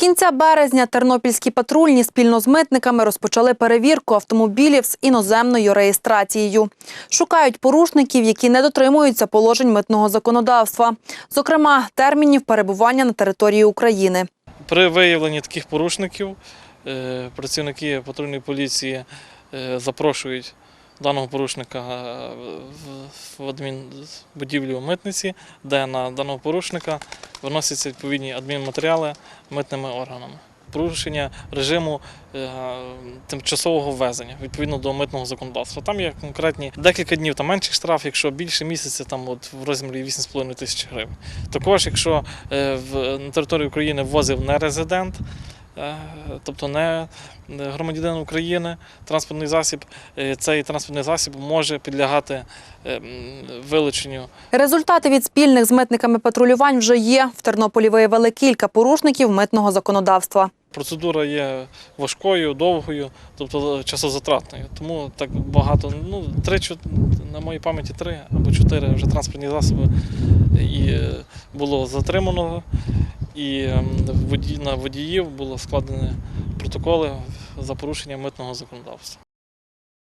кінця березня тернопільські патрульні спільно з митниками розпочали перевірку автомобілів з іноземною реєстрацією. Шукають порушників, які не дотримуються положень митного законодавства, зокрема термінів перебування на території України. При виявленні таких порушників е, працівники патрульної поліції е, запрошують даного порушника е, в- в адмінбудівлю митниці, де на даного порушника виносяться відповідні адмінматеріали митними органами. Порушення режиму е, тимчасового ввезення відповідно до митного законодавства. Там є конкретні декілька днів, там менший штраф, якщо більше місяця, там от в розмірі 8,5 тисяч гривень. Також, якщо е, в, на територію України ввозив не резидент, е, тобто не громадянин України, транспортний засіб, е, цей транспортний засіб може підлягати е, вилученню Результати від спільних з митниками патрулювань вже є. В Тернополі виявили кілька порушників митного законодавства. Процедура є важкою, довгою, тобто часозатратною. Тому так багато, ну, три, на моїй пам'яті три або чотири вже транспортні засоби і е, було затримано, і ем, на водіїв було складені протоколи за порушення митного законодавства.